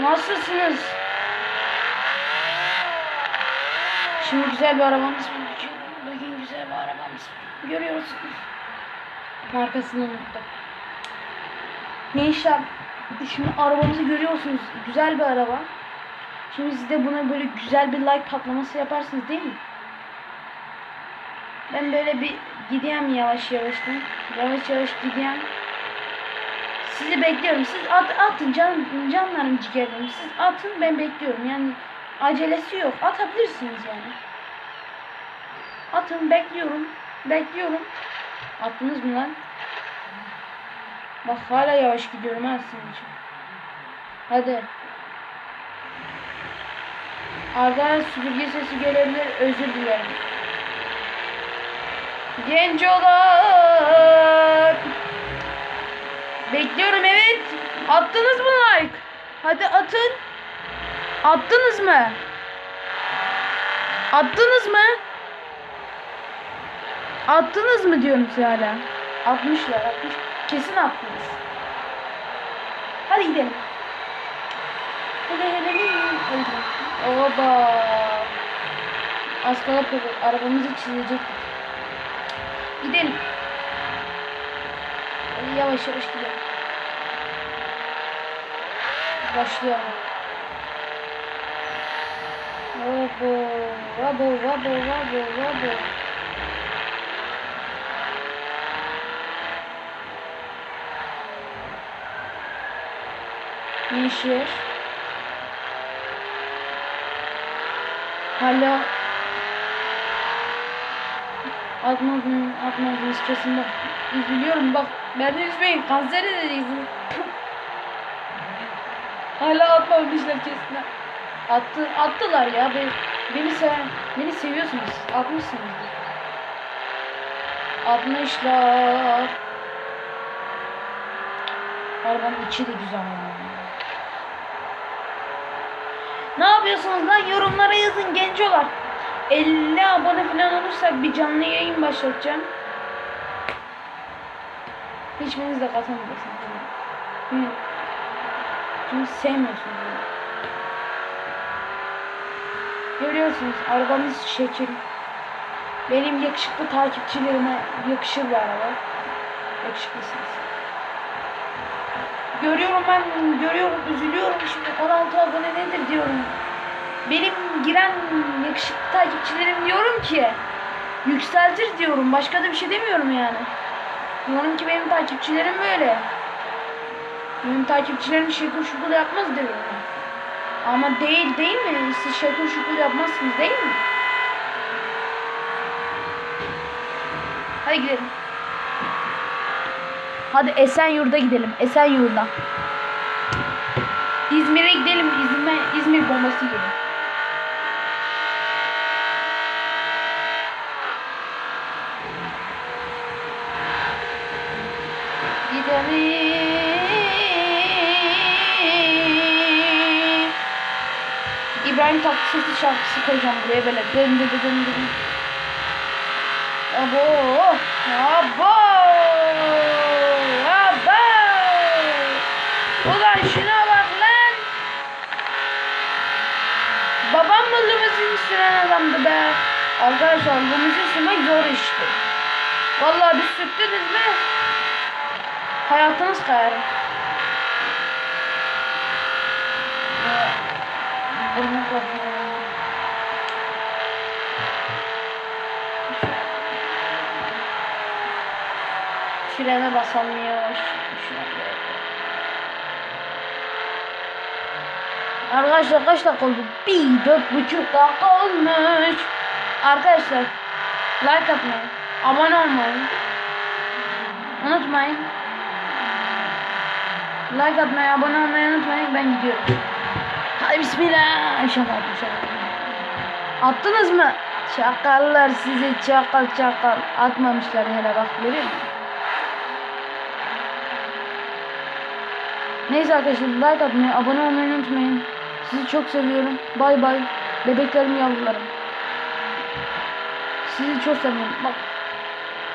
Nasılsınız? Şimdi güzel bir arabamız var. Bugün, güzel bir arabamız var. Görüyorsunuz. Markasını unuttum. Gençler şimdi arabamızı görüyorsunuz. Güzel bir araba. Şimdi siz de buna böyle güzel bir like patlaması yaparsınız değil mi? Ben böyle bir gideyim yavaş yavaştan. Yavaş yavaş gideyim. Sizi bekliyorum. Siz at, atın can, canlarım ciğerlerim. Siz atın ben bekliyorum. Yani acelesi yok. Atabilirsiniz yani. Atın bekliyorum. Bekliyorum. Attınız mı lan? Bak hala yavaş gidiyorum ha sizin için. Hadi. Arkadan süpürge sesi gelebilir. Özür dilerim. Genç olan. Bekliyorum evet. Attınız mı like? Hadi atın. Attınız mı? Attınız mı? Attınız mı diyorum size hala. Atmışlar atmış. Kesin attınız. Hadi gidelim. Hadi gidelim. Oba. Az kala arabamızı çizecek. Gidelim. Yavaş yavaş gidelim. Başlayalım. Vabo, vabo, vabo, vabo, vabo. Yeşil. Hala atmadın, atmadınız kesin bak. Üzülüyorum bak. Beni üzmeyin. Kanser edeceksiniz. Hala atmamışlar kesin. Attı, attılar ya. Beni, beni, seven, beni seviyorsunuz. Atmışsınız. Atmışlar. Arabanın içi de güzel. Ne yapıyorsunuz lan? Yorumlara yazın gencolar. 50 abone falan olursak bir canlı yayın başlatacağım. Hiçbiriniz de katılmayacaksınız. Hı. Çünkü sevmiyorsunuz. Görüyorsunuz arabamız şekil. Benim yakışıklı takipçilerime yakışır bir araba. Yakışıklısınız. Görüyorum ben, görüyorum, üzülüyorum şimdi 16 abone nedir diyorum. Benim giren yakışıklı takipçilerim diyorum ki yükseltir diyorum. Başka da bir şey demiyorum yani. Diyorum ki benim takipçilerim böyle. Benim takipçilerim şekil şukul yapmaz diyorum. Ama değil değil mi? Siz şekil şukul yapmazsınız değil mi? Hadi gidelim. Hadi Esenyurt'a gidelim. Esenyurt'a. İzmir'e gidelim. İzmir, İzmir bombası yiyelim. İbrahim Tatlıses'i şarkısı koyacağım buraya böyle. Dın dın dın dın. Abo! Abo! Abo! Ulan şuna bak lan! Babam mı limuzin süren adamdı be? Arkadaşlar limuzin sürmek zor işte. Vallahi bir sürttünüz mü? Hayatınız kayar. Frene basamıyor. Arkadaşlar kaç dakika oldu? Bir dört buçuk dakika olmuş. Arkadaşlar like atmayı, abone olmayı unutmayın. Like atmayı, abone olmayı unutmayın. Ben gidiyorum. Hadi bismillah. İnşallah. Attınız mı? Çakallar sizi çakal çakal. Atmamışlar hele bak görüyor musun? Neyse arkadaşlar like atmayı, abone olmayı unutmayın. Sizi çok seviyorum. Bay bay. Bebeklerim yavrularım. Sizi çok seviyorum. Bak.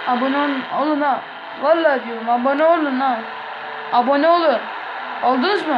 Abone olun, olun ha. Vallahi diyorum abone olun ha. Abone olun. Oldunuz mu?